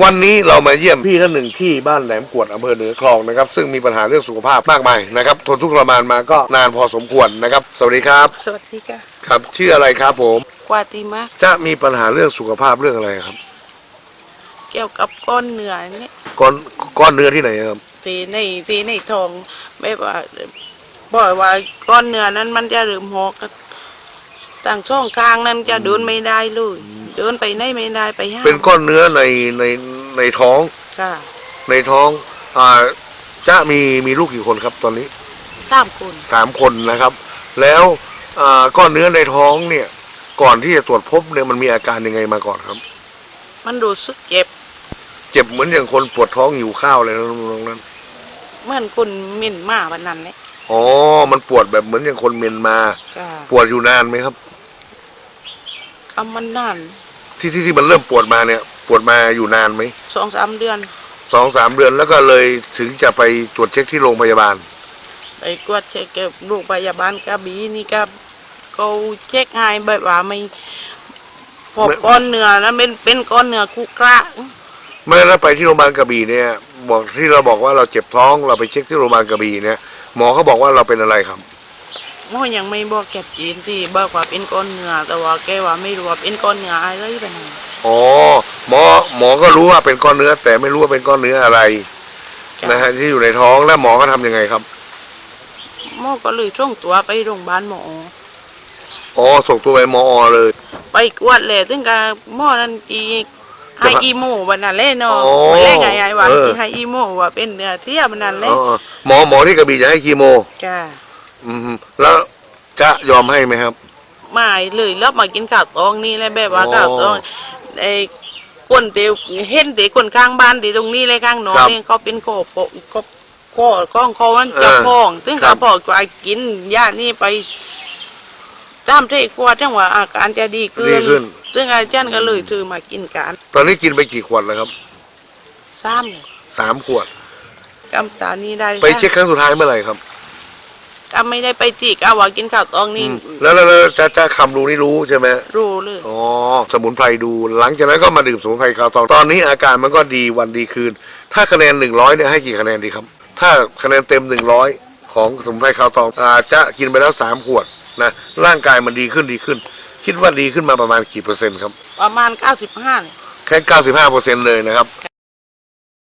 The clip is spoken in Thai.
วันนี้เรามาเยี่ยมพี่ท่านหนึ่งที่บ้านแหลมกวดอำเภอเหนือคลองนะครับ ซึ่งมีปัญหาเรื่องสุขภาพมากมายนะครับทนทุกข์ทรมานมาก็นานพอสมควรนะครับ สวัสดีครับ สวัสดีค่ะครับชื่ออะไรครับผม กวาติมาจะมีปัญหาเรื่องสุขภาพเรื่องอะไรครับเกี่ยวกับก้อนเนื้อนี่ก้อนก้อนเนื้อที่ไหนครับสีในสีในทองแบบว่าบอกว่าก้อนเนื้อนั้นมันจะเริ่มหอกต่างช่องกลางนั้นจะเดินไม่ได้เลย เดินไปไหนไม่ได้ไปห้างเป็นก้อนเนื้อในในในท้อง ค่ะ ในท้อง อ่าจะมีมีลูกกี่คนครับตอนนี้สามคนสามคนนะครับ แล้วอ่าก้อนเนื้อในท้องเนี่ย ก่อนที่จะตรวจพบเนี่ยมันมีอาการยังไงมาก่อนครับ มันรู้สึกเจ็บ เจ็บเหมือนอย่างคนปวดท้องหิวข้าวเลยนะตรงนั้นเหมือนคนหมิ่นมาวันนั้นเลยอ๋อ มันปวดแบบเหมือนอย่างคนเมียนมาค่ะปวดอยู่นานไหมครับกำมันนาน ที่ที่ที่มันเริ่มปวดมาเนี่ย ปวดมาอยู่นานไหมสองสามเดือนสองสามเดือนแล้วก็เลยถึงจะไปตรวจเช็คที่โรงพยาบาล ไปกวดเช็คกับโรงพยาบาลกระบี่นี่ก็เขาเช็คให้แบบว่าไม่พบไม่ก้อนเนื้อแล้วเป็นเป็นก้อนเนื้อคุกระไม่แล้วไปที่โรงพยาบาลกระบี่เนี่ย บอกที่เราบอกว่าเราเจ็บท้องเราไปเช็คที่โรงพยาบาลกระบี่เนี่ยหมอเขาบอกว่าเราเป็นอะไรครับ หมอยังไม่บอกแกจีนที่บอกว่าเป็นก้อนเนื้อแต่ว่าแกว่าไม่รู้ว่าเป็นก้อนเนื้ออะไรเป็นไงอ๋อหมอหมอก็รู้ว่าเป็นก้อนเนื้อ แต่ไม่รู้ว่าเป็นก้อนเนื้ออะไรจ้ะนะฮะที่อยู่ในท้องแล้วหมอก็ทำยังไงครับหมอก็เลยส่งตัวไปโรงพยาบาลหมออ๋อส่งตัวไปมอเลย ไปกวดเลยถึงกับหมอนั่นจีให้อีโมวันนั้นเลยเนาะอ๋อแรกไงไงว่าเออให้อีโมว่าเป็นเนื้อเทียมวันนั้นเลยอ๋อหมอหมอที่กระบี่จะให้คีโมจ้า อืมแล้วจะยอมให้ไหมครับ ไม่เลยแล้วมากินข้าวตองนี่เลยแบบว่าอ๋อข้าวตองไอ้คนเตียวเห็นเตีคนข้างบ้านตีตรงนี้เลยข้างโน้นครับนี่เขาเป็นโคโปะก็ก็ก้องเขามันจะเออพ้อง ซึ่งครัเขาบ บอกว่ากินยานี่ไปตามที่กลัวจังหวะอาการจะดีขึ้ดีขึ้น ซึ่งอาจารย์ก็เลยซื้อมากินกันตอนนี้กินไปกี่ขวดแล้วครับซ้ำเลยสามขวดกำตานี้ได้ไปเช็คครั้งสุดท้ายเมื่อไหร่ครับ ก็ไม่ได้ไปจีกเอาว่ากินข้าวตองนี่อืมแล้วแล้วแล้วจะจะคำรู้นี่รู้ใช่ไหมรู้เลยอ๋อสมุนไพรดู หลังจากนั้นก็มาดื่มสมุนไพรคาวตองตอนนี้อาการมันก็ดีวันดีคืน ถ้าคะแนนหนึ่งร้อยเนี่ยให้กี่คะแนนดีครับ ถ้าคะแนนเต็มหนึ่งร้อยของสมุนไพรคาวตองอาจะกินไปแล้วสามขวดนะร่างกายมันดีขึ้นดีขึ้น คิดว่าดีขึ้นมาประมาณกี่เปอร์เซ็นต์ครับ ประมาณเก้าสิบห้าแค่เก้าสิบห้าเปอร์เซ็นต์เลยนะครับ